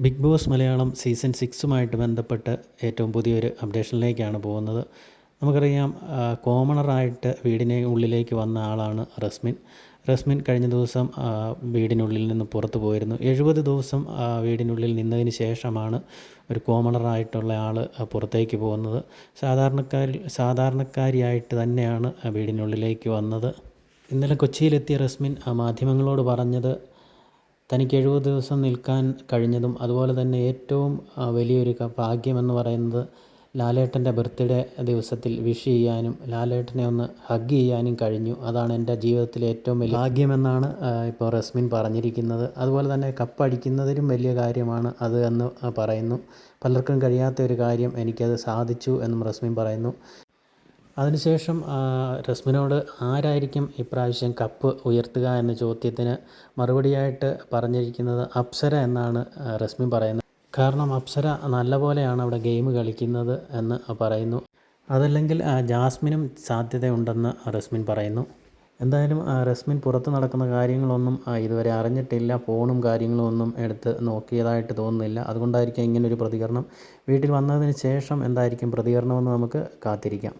Big Boss Malayalam season സിക്സുമായിട്ട് ബന്ധപ്പെട്ട് ഏറ്റവും പുതിയൊരു അപ്ഡേഷനിലേക്കാണ് പോകുന്നത്. നമുക്കറിയാം കോമണറായിട്ട് വീടിന് ഉള്ളിലേക്ക് വന്ന ആളാണ് റസ്മിൻ. റസ്മിൻ കഴിഞ്ഞ ദിവസം വീടിനുള്ളിൽ നിന്ന് പുറത്തു പോയിരുന്നു. എഴുപത് ദിവസം വീടിനുള്ളിൽ നിന്നതിന് ശേഷമാണ് ഒരു കോമണറായിട്ടുള്ള ആൾ പുറത്തേക്ക് പോകുന്നത്. സാധാരണക്കാരിൽ സാധാരണക്കാരിയായിട്ട് തന്നെയാണ് വീടിനുള്ളിലേക്ക് വന്നത്. ഇന്നലെ കൊച്ചിയിലെത്തിയ റസ്മിൻ മാധ്യമങ്ങളോട് പറഞ്ഞത് തനിക്ക് എഴുപത് ദിവസം നിൽക്കാൻ കഴിഞ്ഞതും അതുപോലെ തന്നെ ഏറ്റവും വലിയൊരു ഭാഗ്യമെന്ന് പറയുന്നത് ലാലേട്ടന്റെ ബർത്ത്ഡേ ദിവസത്തിൽ വിഷ് ചെയ്യാനും ലാലേട്ടനെ ഒന്ന് ഹഗ് ചെയ്യാനും കഴിഞ്ഞു. അതാണ് എന്റെ ജീവിതത്തിലെ ഏറ്റവും വലിയ ഭാഗ്യമെന്നാണ് ഇപ്പോൾ റസ്മിൻ പറഞ്ഞിരിക്കുന്നത്. അതുപോലെ തന്നെ കപ്പടിക്കുന്നതിലും വലിയ കാര്യമാണ് അത് എന്ന് പറയുന്നു. പലർക്കും കഴിയാത്ത ഒരു കാര്യം എനിക്കത് സാധിച്ചു എന്നും റസ്മിൻ പറയുന്നു. അതിനുശേഷം റസ്മിനോട് ആരായിരിക്കും ഇപ്രാവശ്യം കപ്പ് ഉയർത്തുക എന്ന ചോദ്യത്തിന് മറുപടിയായിട്ട് പറഞ്ഞിരിക്കുന്നത് അപ്സര എന്നാണ് ആ, റസ്മിൻ പറയുന്നത്. കാരണം അപ്സര നല്ലപോലെയാണ് അവിടെ ഗെയിം കളിക്കുന്നത് എന്ന് പറയുന്നു. അതല്ലെങ്കിൽ ജാസ്മിനും സാധ്യതയുണ്ടെന്ന് റസ്മിൻ പറയുന്നു. എന്തായാലും റസ്മിൻ പുറത്ത് നടക്കുന്ന കാര്യങ്ങളൊന്നും ഇതുവരെ അറിഞ്ഞിട്ടില്ല. ഫോണും കാര്യങ്ങളും ഒന്നും എടുത്ത് നോക്കിയതായിട്ട് തോന്നുന്നില്ല. അതുകൊണ്ടായിരിക്കും ഇങ്ങനൊരു പ്രതികരണം. വീട്ടിൽ വന്നതിന് ശേഷം എന്തായിരിക്കും പ്രതികരണമെന്ന് നമുക്ക് കാത്തിരിക്കാം.